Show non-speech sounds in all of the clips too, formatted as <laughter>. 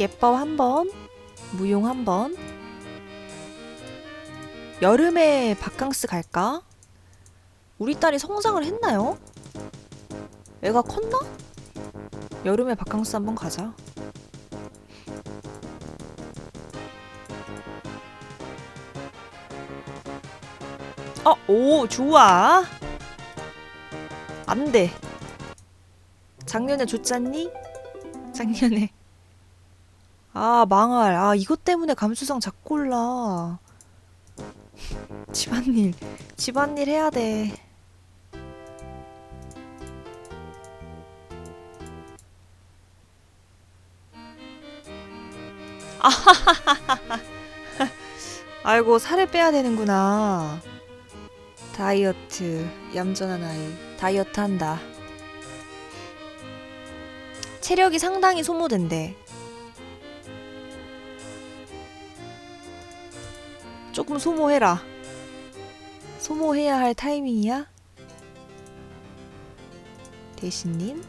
예뻐 한 번, 무용 한 번. 여름에 바캉스 갈까? 우리 딸이 성장을 했나요? 애가 컸나? 여름에 바캉스 한번 가자. 어, 오, 좋아. 안 돼. 작년에 줬잖니? 작년에. 아, 망할. 아, 이것 때문에 감수성 자꾸 올라. 집안일, 집안일 해야 돼. 아이고, 살을 빼야 되는구나. 다이어트, 얌전한 아이. 다이어트 한다. 체력이 상당히 소모된대. 조금 소모해라. 소모해야 할 타이밍이야? 대신님?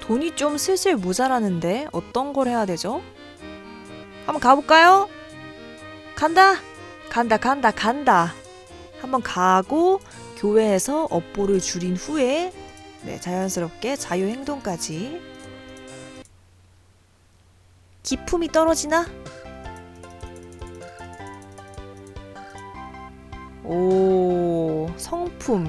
돈이 좀 슬슬 모자라는데 어떤 걸 해야 되죠? 한번 가볼까요? 간다! 간다, 간다, 간다. 한번 가고 교회에서 업보를 줄인 후에 네, 자연스럽게 자유행동까지. 기품이 떨어지나? 오 성품.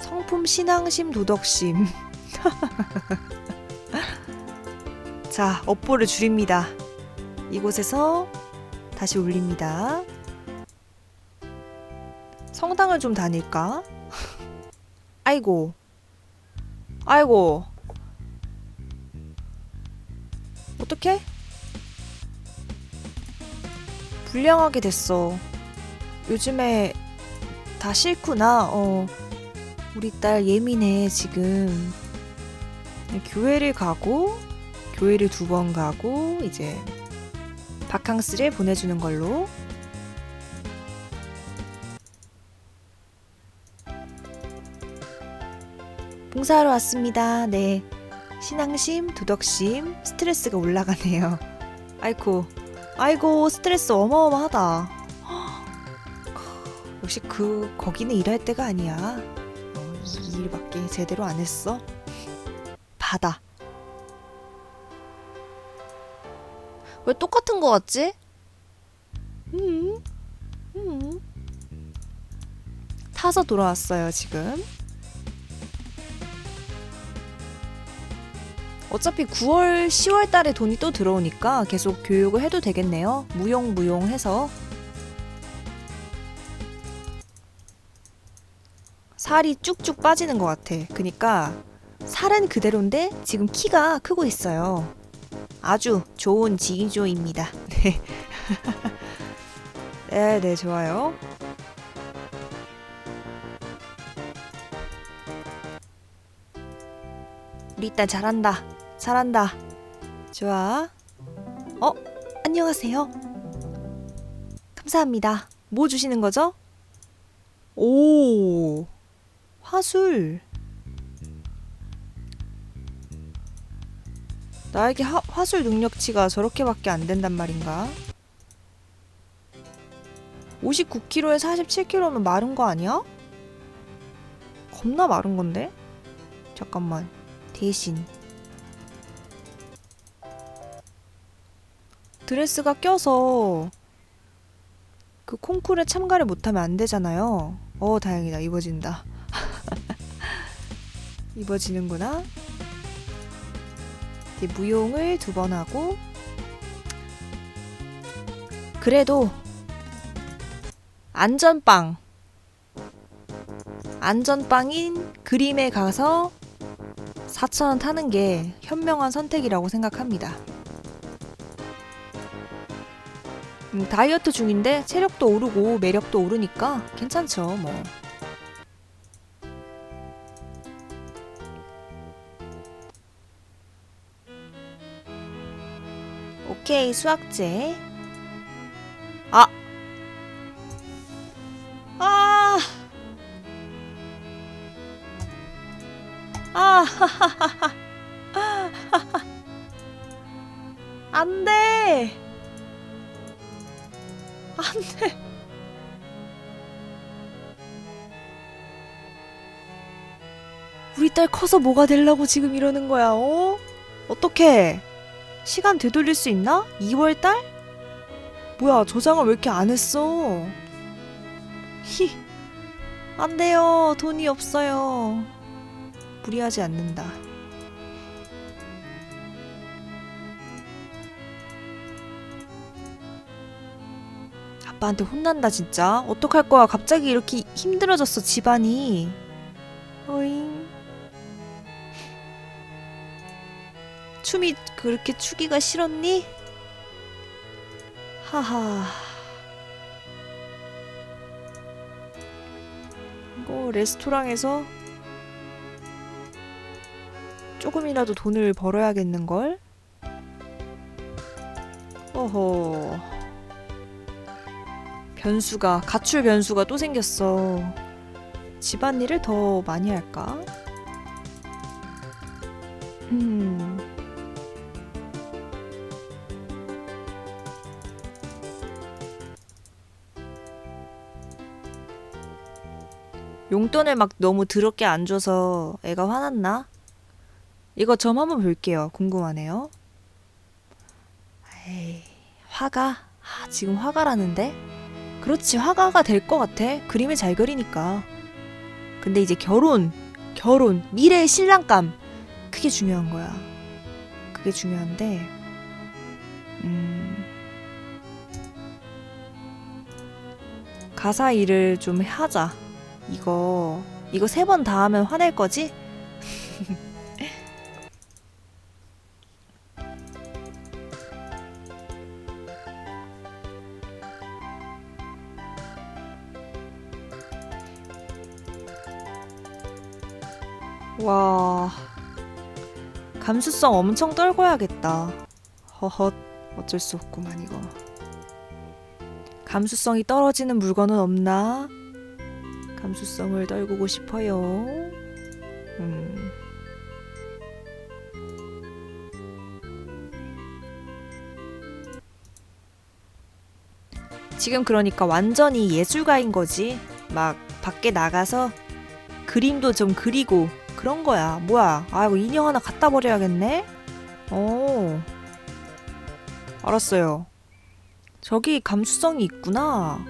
성품 신앙심 도덕심. <laughs> 자 업보를 줄입니다. 이곳에서 다시 올립니다 성당을 좀 다닐까? 아이고. 아이고. 어떡해? 불량하게 됐어. 요즘에 다 싫구나. 어. 우리 딸 예민해, 지금. 교회를 가고, 교회를 두 번 가고, 이제, 바캉스를 보내주는 걸로. 봉사하러 왔습니다. 네. 신앙심, 도덕심, 스트레스가 올라가네요. 아이고, 아이고, 스트레스 어마어마하다. <gasps> 역시 그, 거기는 일할 때가 아니야. 어, 이 일밖에 제대로 안 했어. 받아. 왜 똑같은 거 같지? 음, 음. 타서 돌아왔어요, 지금. 어차피 9월, 10월 달에 돈이 또 들어오니까 계속 교육을 해도 되겠네요. 무용 무용 해서. 살이 쭉쭉 빠지는 것 같아. 그니까 살은 그대로인데 지금 키가 크고 있어요. 아주 좋은 지조입니다. <laughs> 네. <laughs> 네, 네, 좋아요. 우리 딸 잘한다. 잘한다. 좋아. 어? 안녕하세요. 감사합니다. 뭐 주시는 거죠? 오. 화술. 나에게 하, 화술 능력치가 저렇게밖에 안 된단 말인가? 59kg에 47kg면 마른 거 아니야? 겁나 마른 건데? 잠깐만. 대신 드레스가 껴서 그 콩쿨에 참가를 못하면 안 되잖아요. 어, 다행이다. 입어진다. <laughs> 입어지는구나. 무용을 두 번 하고 그래도 안전빵 안전빵인 그림에 가서 4,000원 타는 게 현명한 선택이라고 생각합니다. 음, 다이어트 중인데 체력도 오르고 매력도 오르니까 괜찮죠 뭐. 오케이 수학제 아! 아! 아! 하하 우리 딸 커서 뭐가 되려고 지금 이러는 거야, 어? 어떡해? 시간 되돌릴 수 있나? 2월 달? 뭐야, 저장을 왜 이렇게 안 했어? 히, 안 돼요. 돈이 없어요. 무리하지 않는다. 아빠한테 혼난다 진짜. 어떡할 거야? 갑자기 이렇게 힘들어졌어 집안이. 어잉. 춤이 그렇게 추기가 싫었니? 하하. 이거 레스토랑에서 조금이라도 돈을 벌어야겠는걸? 어허. 변수가, 가출 변수가 또 생겼어. 집안일을 더 많이 할까? 음. 용돈을 막 너무 더럽게 안 줘서 애가 화났나? 이거 점 한번 볼게요. 궁금하네요. 에이, 화가? 아, 지금 화가라는데? 그렇지, 화가가 될 것 같아. 그림을 잘 그리니까. 근데 이제 결혼, 결혼, 미래의 신랑감. 그게 중요한 거야. 그게 중요한데, 음, 가사 일을 좀 하자. 이거, 이거 세 번 다 하면 화낼 거지? <laughs> 와, 감수성 엄청 떨궈야겠다. 허헛, 어쩔 수 없구만, 이거. 감수성이 떨어지는 물건은 없나? 감수성을 떨구고 싶어요. 음. 지금 그러니까 완전히 예술가인 거지. 막 밖에 나가서 그림도 좀 그리고 그런 거야. 뭐야? 아, 이거 인형 하나 갖다 버려야겠네? 오. 알았어요. 저기 감수성이 있구나.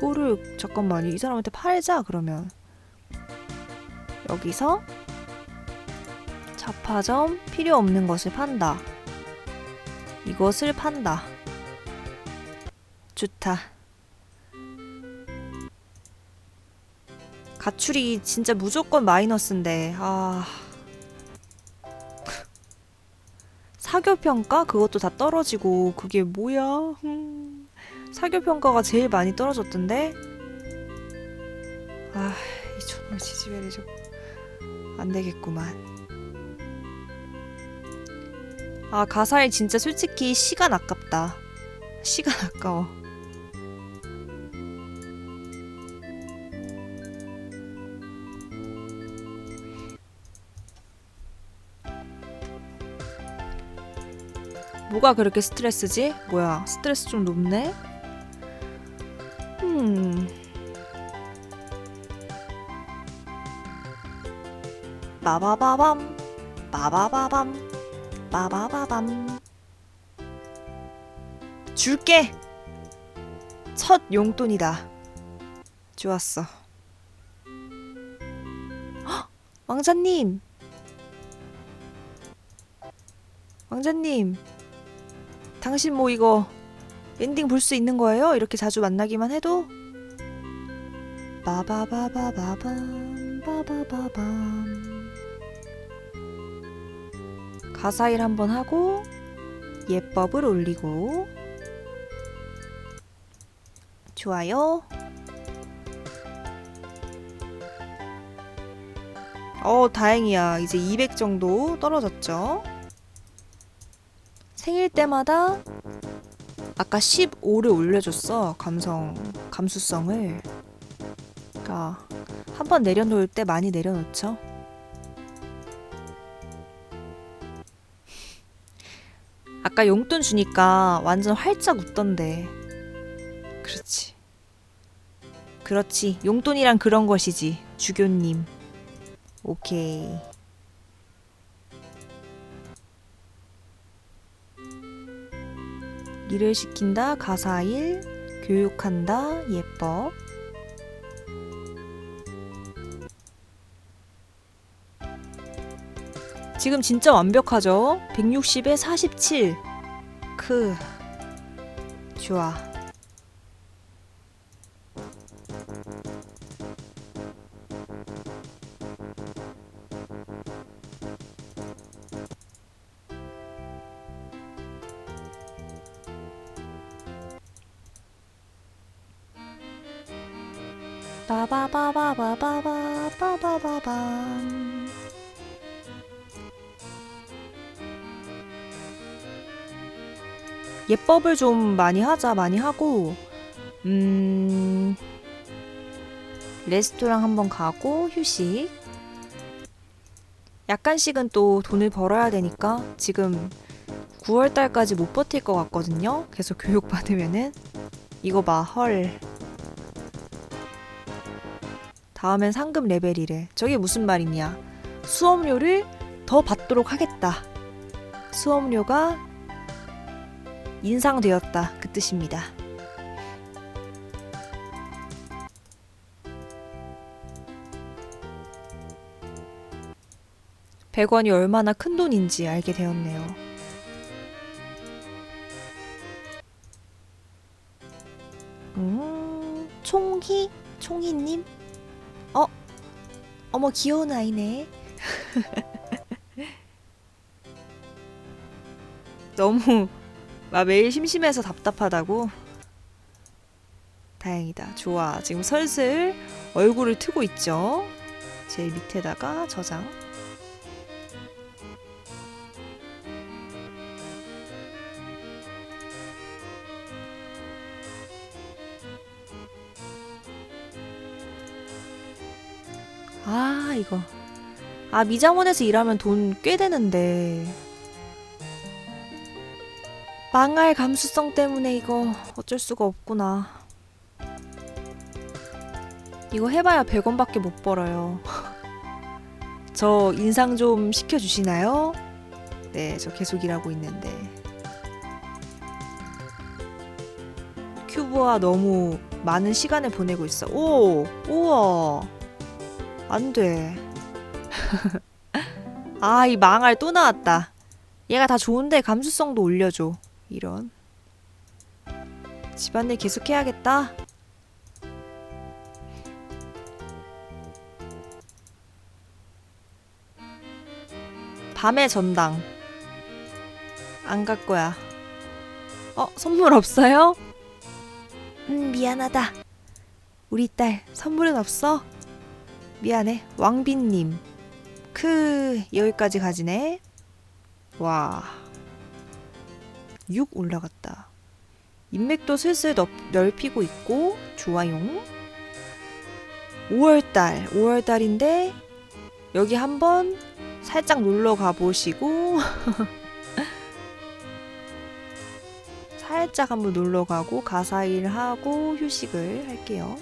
오. 이거를 잠깐만 이 사람한테 팔자 그러면. 여기서 자파점 필요 없는 것을 판다. 이것을 판다. 좋다. 가출이 진짜 무조건 마이너스인데 아 사교 평가 그것도 다 떨어지고 그게 뭐야 음. 사교 평가가 제일 많이 떨어졌던데 아 이천원 지지배를 좀 안 되겠구만 아 가사일 진짜 솔직히 시간 아깝다 시간 아까워 뭐가 그렇게 스트레스지? 뭐야, 스트레스 좀 높네? 음. 빠바바밤, 빠바바밤, 빠바바밤. 줄게! 첫 용돈이다. 좋았어. 헉! 왕자님! 왕자님! 당신 뭐 이거 엔딩 볼 수 있는 거예요? 이렇게 자주 만나기만 해도? 빠바바바바밤 빠바바밤 가사일 한번 하고 예법을 올리고 좋아요 어 다행이야 이제 200 정도 떨어졌죠 생일 때마다 아까 15를 올려줬어 감성 감수성을 그러니까 한번 내려놓을 때 많이 내려놓죠 아까 용돈 주니까 완전 활짝 웃던데. 그렇지. 그렇지. 용돈이란 그런 것이지. 주교님. 오케이. 일을 시킨다. 가사 일. 교육한다. 예뻐. 지금 진짜 완벽하죠? 160에 47. 크. 좋아. 예법을 좀 많이 하자 많이 하고. 음 레스토랑 한번 가고 휴식. 약간씩은 또 돈을 벌어야 되니까 지금 9월 달까지 못 버틸 것 같거든요. 계속 <laughs> 교육 받으면은. 이거 봐헐. 다음엔 상급 레벨이래. 저게 무슨 말이냐. 수업료를 더 받도록 하겠다. 수업료가 인상되었다 그 뜻입니다. 백원이 얼마나 큰 돈인지 알게 되었네요. 음, 총희? 총희님? 어? 어머, 귀여운 아이네. <laughs> 너무 막 매일 심심해서 답답하다고? 다행이다. 좋아. 지금 슬슬 얼굴을 트고 있죠? 제일 밑에다가 저장. 아, 이거. 아, 미장원에서 일하면 돈 꽤 되는데. 망할 감수성 때문에 이거 어쩔 수가 없구나. 이거 해봐야 100원밖에 못 벌어요. <laughs> 저 인상 좀 시켜주시나요? 네, 저 계속 일하고 있는데. 큐브와 너무 많은 시간을 보내고 있어. 오! 우와! 안 돼. <laughs> 아, 이 망할 또 나왔다. 얘가 다 좋은데 감수성도 올려줘. 이런. 집안일 계속 해야겠다. 밤의 전당. 안 갈 거야. 어, 선물 없어요? 음, 미안하다. 우리 딸, 선물은 없어? 미안해. 왕빈님. 크, 여기까지 가지네. 와. 6 올라갔다. 인맥도 슬슬 넓, 넓히고 있고 좋아용. 5월달, 5월달인데 여기 한번 살짝 놀러 가보시고 <laughs> 살짝 한번 놀러 가고 가사일 하고 휴식을 할게요.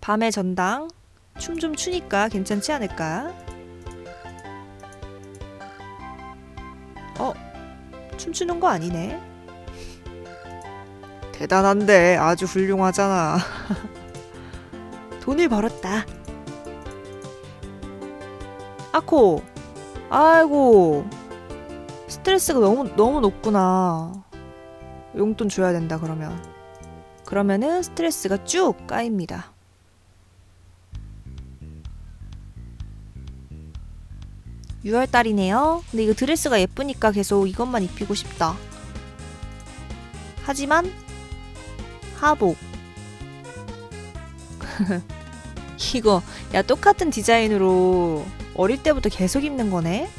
밤의 전당 춤 좀 추니까 괜찮지 않을까? 춤추는 거 아니네. 대단한데 아주 훌륭하잖아. <laughs> 돈을 벌었다. 아코, 아이고 스트레스가 너무 너무 높구나. 용돈 줘야 된다 그러면. 그러면은 스트레스가 쭉 까입니다. 유월달이네요 근데 이거 드레스가 예쁘니까 계속 이것만 입히고 싶다. 하지만 하복. <laughs> 이거 야 똑같은 디자인으로 어릴 때부터 계속 입는 거네.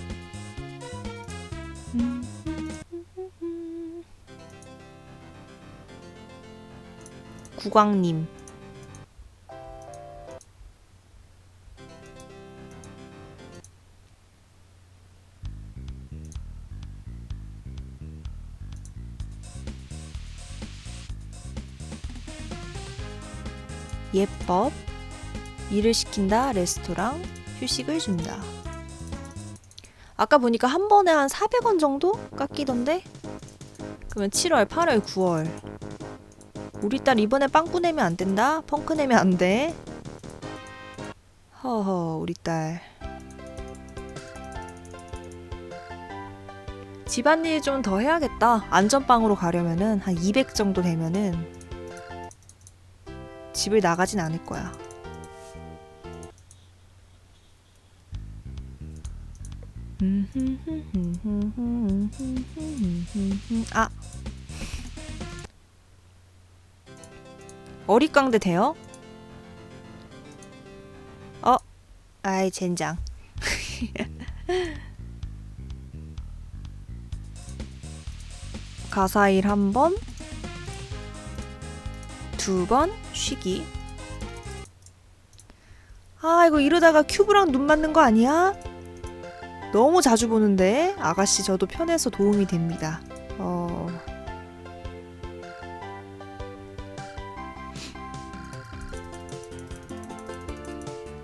구광님. 예법 일을 시킨다 레스토랑. 휴식을 준다. 아까 보니까 한 번에 한 400원 정도 깎이던데? 그러면 7월 8월 9월. 우리 딸 이번에 빵꾸 내면 안 된다? 펑크 내면 안 돼? 허허 우리 딸. 집안일 좀 더 해야겠다. 안전빵으로 가려면은 한 200 정도 되면은 집을 나가진 않을 거야. 아 어릿광대 돼요? 어, 아이 젠장. 가사일 한 번, 두 번 쉬기. 아, 이거 이러다가 큐브랑 눈 맞는 거 아니야? 너무 자주 보는데 아가씨 저도 편해서 도움이 됩니다. 어.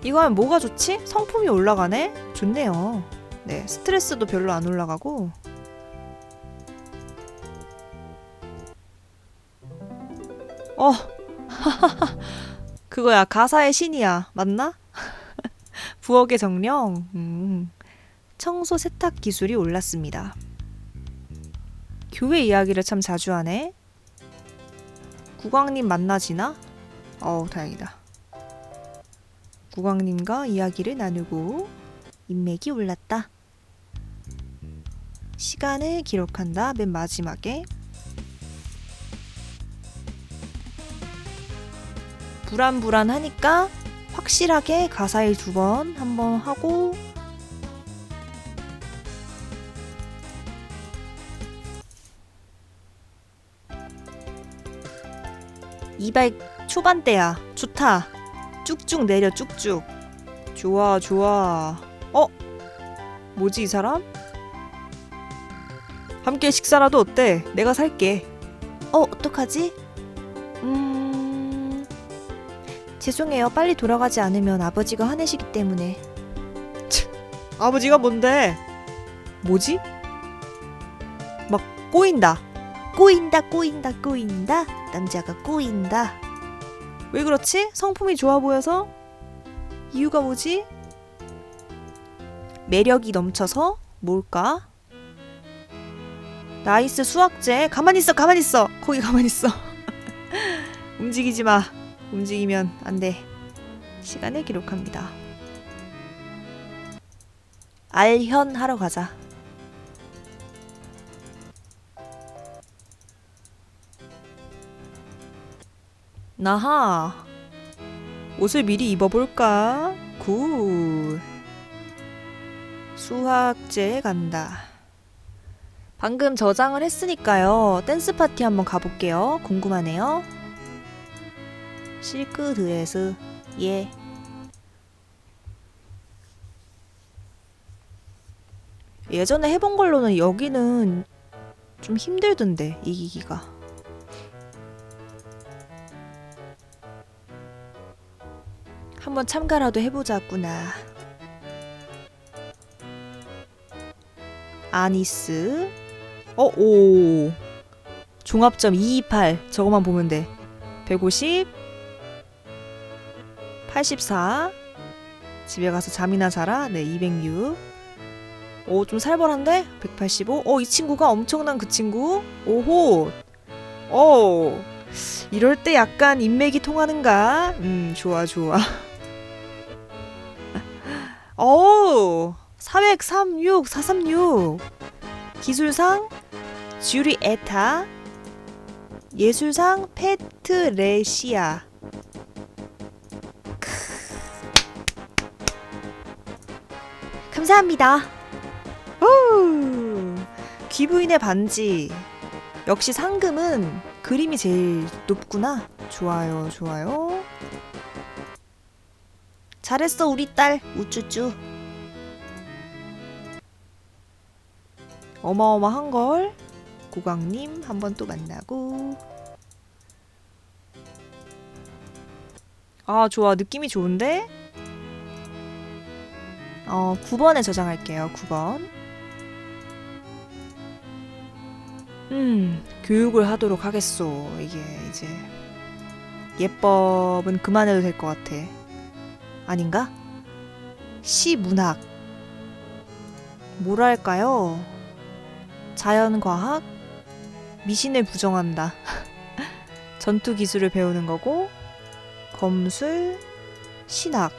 이거 하면 뭐가 좋지? 성품이 올라가네? 좋네요. 네, 스트레스도 별로 안 올라가고. 어, <laughs> 그거야 가사의 신이야 맞나? <laughs> 부엌의 정령 음. 청소 세탁 기술이 올랐습니다. 교회 이야기를 참 자주 하네. 국왕님 만나지나? 어우 다행이다. 국왕님과 이야기를 나누고 인맥이 올랐다. 시간을 기록한다. 맨 마지막에 불안불안하니까 확실하게 가사일 두 번 한번 하고 이백 초반대야 좋다 쭉쭉 내려 쭉쭉 좋아 좋아 어? 뭐지 이 사람? 함께 식사라도 어때? 내가 살게 어 어떡하지? 음... 죄송해요. 빨리 돌아가지 않으면 아버지가 화내시기 때문에. 아버지가 뭔데? 뭐지? 막 꼬인다. 꼬인다, 꼬인다, 꼬인다. 남자가 꼬인다. 왜 그렇지? 성품이 좋아 보여서? 이유가 뭐지? 매력이 넘쳐서? 뭘까? 나이스 수학제. 가만히 있어, 가만히 있어. 거기 가만히 있어. <laughs> 움직이지 마. 움직이면 안 돼. 시간을 기록합니다. 알현 하러 가자. 나하. 옷을 미리 입어볼까? 굿. 수학제에 간다. 방금 저장을 했으니까요. 댄스 파티 한번 가볼게요. 궁금하네요. 실크 드레스 예 예전에 해본 걸로는 여기는 좀 힘들던데 이기기가. 한번 참가라도 해보자꾸나. 아니스. 어오. 종합점 228 저거만 보면 돼. 150, 84. 집에 가서 잠이나 자라. 네, 206. 오, 좀 살벌한데? 185. 어, 이 친구가 엄청난 그 친구. 오호. 오. 이럴 때 약간 인맥이 통하는가? 음, 좋아, 좋아. 오. 436, 436. 기술상 주리 에타. 예술상 페트레시아. 감사합니다. 오, 귀부인의 반지. 역시 상금은 그림이 제일 높구나. 좋아요, 좋아요. 잘했어, 우리 딸. 우쭈쭈. 어마어마한 걸. 고광님 한 번 또 만나고. 아, 좋아. 느낌이 좋은데? 어, 9번에 저장할게요. 9번. 음, 교육을 하도록 하겠소. 이게 이제 예법은 그만해도 될 것 같아. 아닌가? 시문학. 뭐랄까요? 자연과학? 미신을 부정한다. <laughs> 전투 기술을 배우는 거고, 검술, 신학.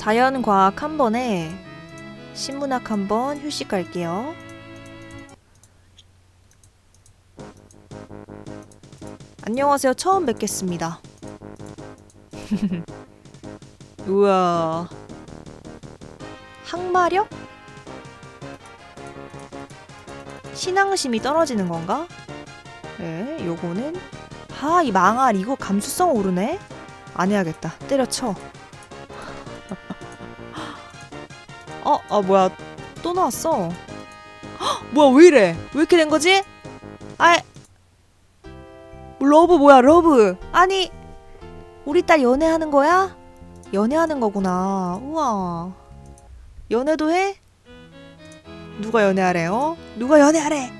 자연과학 한 번에 신문학 한 번 휴식 갈게요. 안녕하세요. 처음 뵙겠습니다. <laughs> 우와. 항마력? 신앙심이 떨어지는 건가? 네, 요거는 아, 이 망할 이거 감수성 오르네. 안 해야겠다. 때려쳐. 어, 아 뭐야? 또 나왔어. 헉, 뭐야? 왜 이래? 왜 이렇게 된 거지? 아, 러브 뭐야? 러브. 아니, 우리 딸 연애하는 거야? 연애하는 거구나. 우와. 연애도 해? 누가 연애하래요? 누가 연애하래?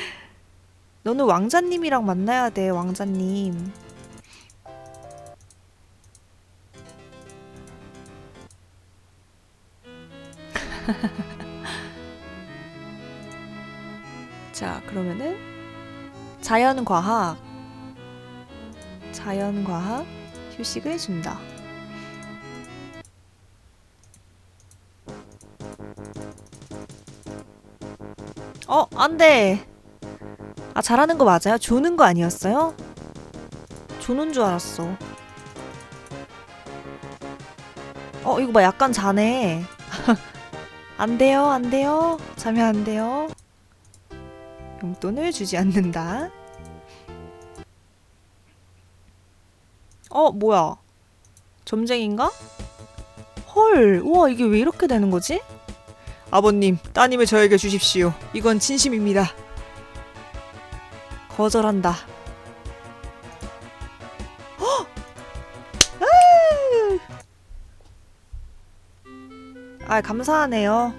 <laughs> 너는 왕자님이랑 만나야 돼, 왕자님. <laughs> 자, 그러면은 자연과학 자연과학 휴식을 준다. 어, 안 돼. 아, 잘하는 거 맞아요? 조는 거 아니었어요? 조는 줄 알았어. 어, 이거 봐. 약간 자네. 안 돼요, 안 돼요. 자면 안 돼요. 용돈을 주지 않는다. 어, 뭐야? 점쟁인가? 헐, 우와, 이게 왜 이렇게 되는 거지? 아버님, 따님을 저에게 주십시오. 이건 진심입니다. 거절한다. 아! 아, 감사하네요.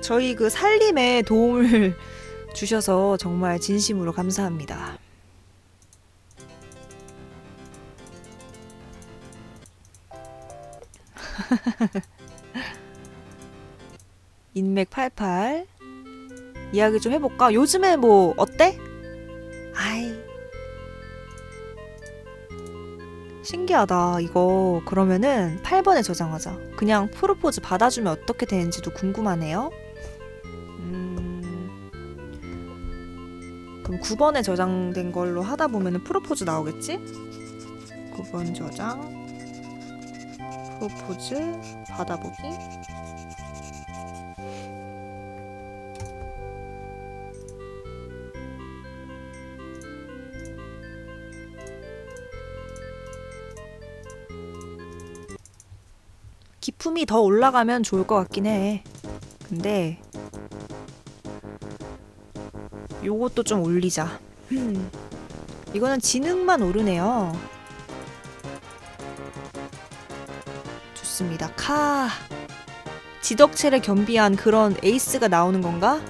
저희 그 살림에 도움을 <laughs> 주셔서 정말 진심으로 감사합니다. <laughs> 인맥 88 이야기 좀 해볼까? 요즘에 뭐 어때? 신기하다 이거. 그러면은 8번에 저장하자. 그냥 프로포즈 받아주면 어떻게 되는지도 궁금하네요. 음, 그럼 9번에 저장된 걸로 하다 보면은 프로포즈 나오겠지? 9번 저장. 프로포즈 받아보기 품이 더 올라가면 좋을 것 같긴 해. 근데 요것도 좀 올리자. 음. 이거는 지능만 오르네요. 좋습니다. 카. 지덕체를 겸비한 그런 에이스가 나오는 건가?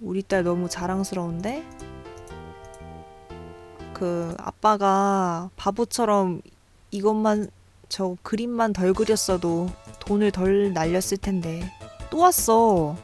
우리 딸 너무 자랑스러운데? 그 아빠가 바보처럼 이것만 저 그림만 덜 그렸어도 돈을 덜 날렸을 텐데. 또 왔어